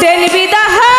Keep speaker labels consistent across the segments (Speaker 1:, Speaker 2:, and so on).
Speaker 1: দেন বিদাহাই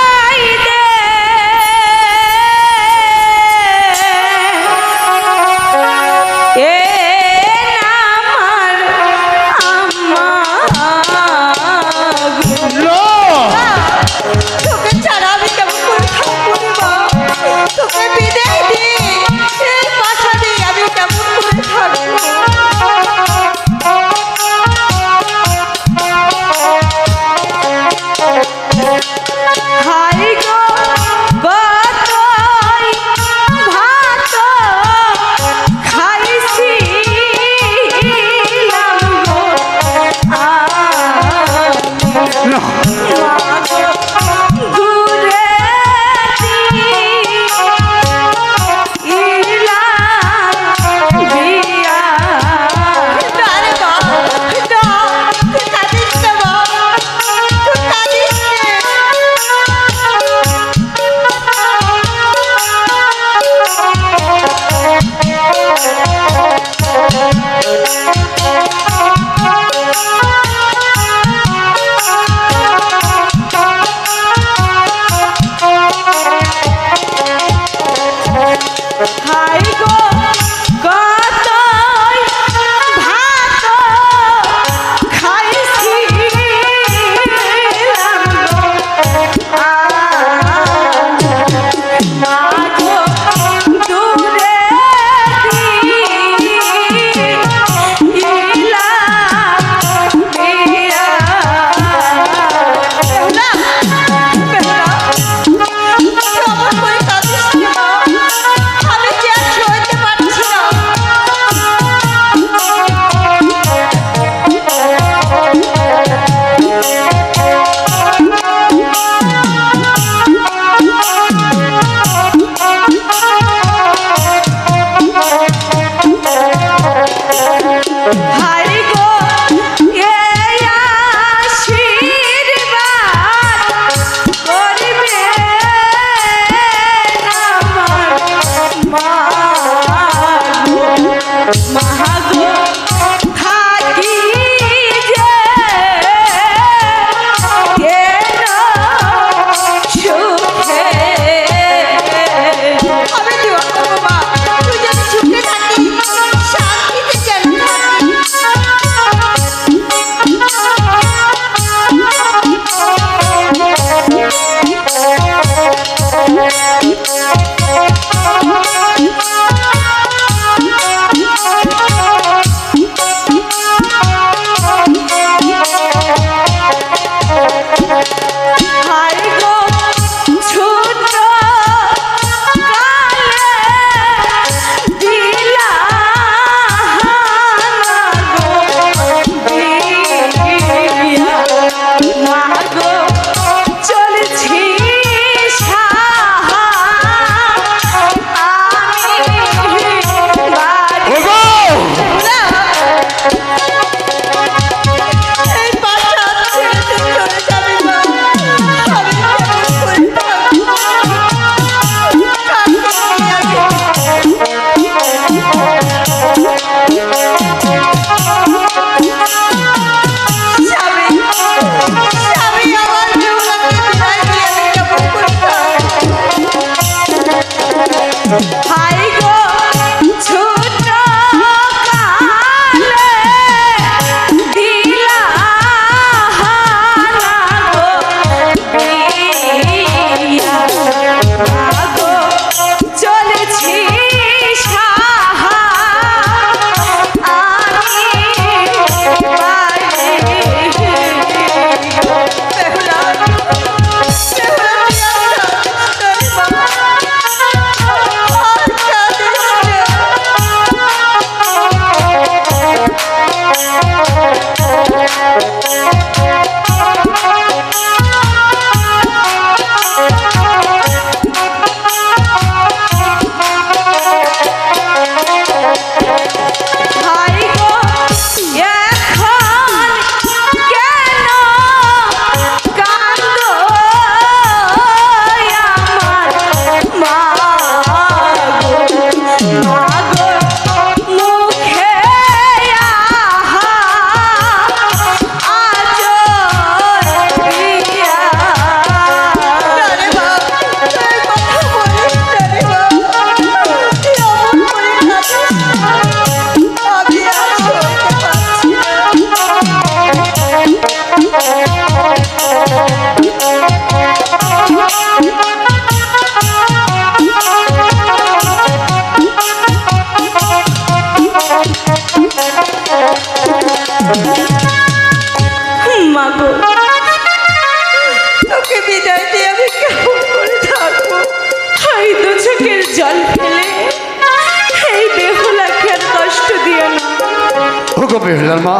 Speaker 1: মা?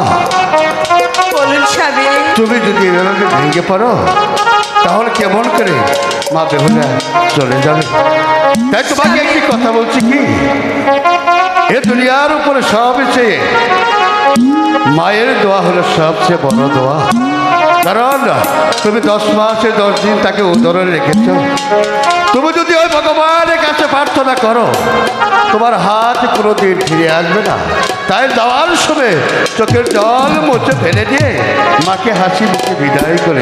Speaker 1: বলুন স্বামী।
Speaker 2: তুমি যদি এভাবে ভেঙে পড়ো তাহলে কেমন করে মা বেহুলা চলে যাবে? তাই তোমাকে একটি কথা বলছি কি? এ দুনিয়ার উপরে সব চেয়ে মায়ের দোয়া হলো সবচেয়ে বড় দোয়া। কারণ তুমি দশ মাসে দশ দিন তাকে উদরে রেখেছ। তুমি যদি ওই ভগবানের কাছে প্রার্থনা করো, তোমার হাত কোনো দিন ফিরে আসবে না। তাই যাওয়ার সময় চোখের জল মুছে ফেলে দিয়ে মাকে হাসি মুখে বিদায় করে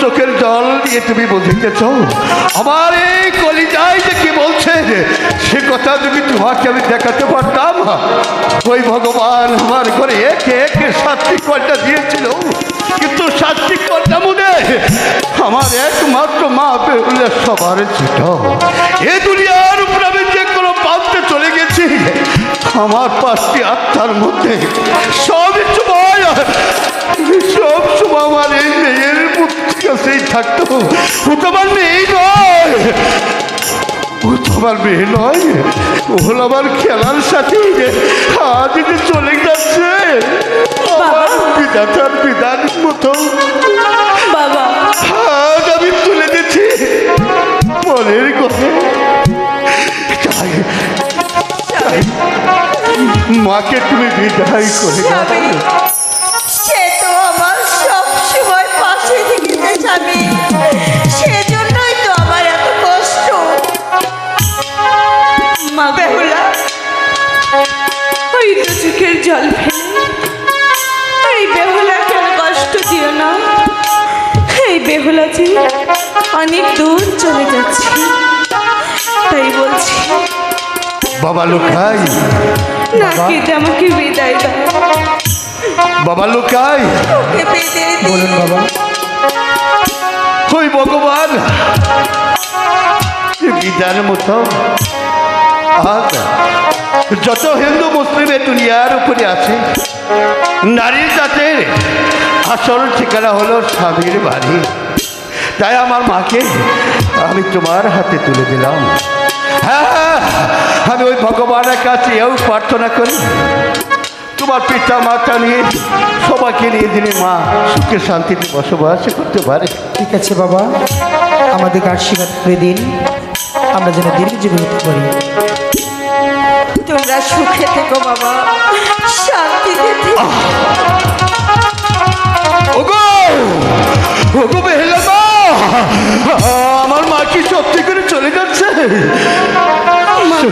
Speaker 2: চোখের জল দিয়ে তুমি বুঝিতেছ আমার এই কলিজায় যে কি বলছে, সে কথা যদি তোমাকে আমি দেখাতে পারতাম, ওই ভগবান আমার ঘরে একে একে শাস্তি কলটা দিয়েছিল। কিন্তু শাস্তি কলটা মনে, আমার একমাত্র মা পেলে সবার ছিল। এ দুনিয়ার উপর আমি যে কোনো পাত্রে চলে গেছি, আমার পাঁচটি আত্মার মধ্যে সব সময় সব সময় আমার এই মেয়ের কাছেই থাকতো। ও তোমার মেয়ে নয়। ও তোমার মেয়ে নয়। ও হলো আমার খেলার সাথে। আজ যে চলে যাচ্ছে আমার বিধাতার বিধান মতো
Speaker 1: বাবা।
Speaker 2: আজ আমি তুলে দিচ্ছি মনের কথা। মাকে তুমি বিদায় করে
Speaker 1: যে অনেক দূর চলে যাচ্ছে তাই বলছি।
Speaker 2: বাবা লুকাই
Speaker 1: না কেটে আমাকে বিদায় দাও।
Speaker 2: বাবা লুকাই।
Speaker 3: বলুন বাবা।
Speaker 2: ওই ভগবান বিধান মতো। যত হিন্দু মুসলিমের দুনিয়ার উপরে আছে নারীর জাতের আসল ঠিকানা হলো স্বামীর বাড়ি। তাই আমার মাকে আমি তোমার হাতে তুলে দিলাম। হ্যাঁ আমি ওই ভগবানের কাছে এও প্রার্থনা করি। তোমার পিতা মাতা নিয়ে সবাইকে নিয়ে দিনে মা সুখে শান্তিতে বসবাস করতে পারে।
Speaker 3: ঠিক আছে বাবা আমাদেরকে আশীর্বাদ করে দিন। আমরা যেন দীর্ঘ জীবন করি
Speaker 1: তোমরা সুখে থেকো বাবা শান্তিতে থেকো।
Speaker 2: ওগো! ওগো বেহেলা! আমার মা কি সত্যি করে চলে যাচ্ছে?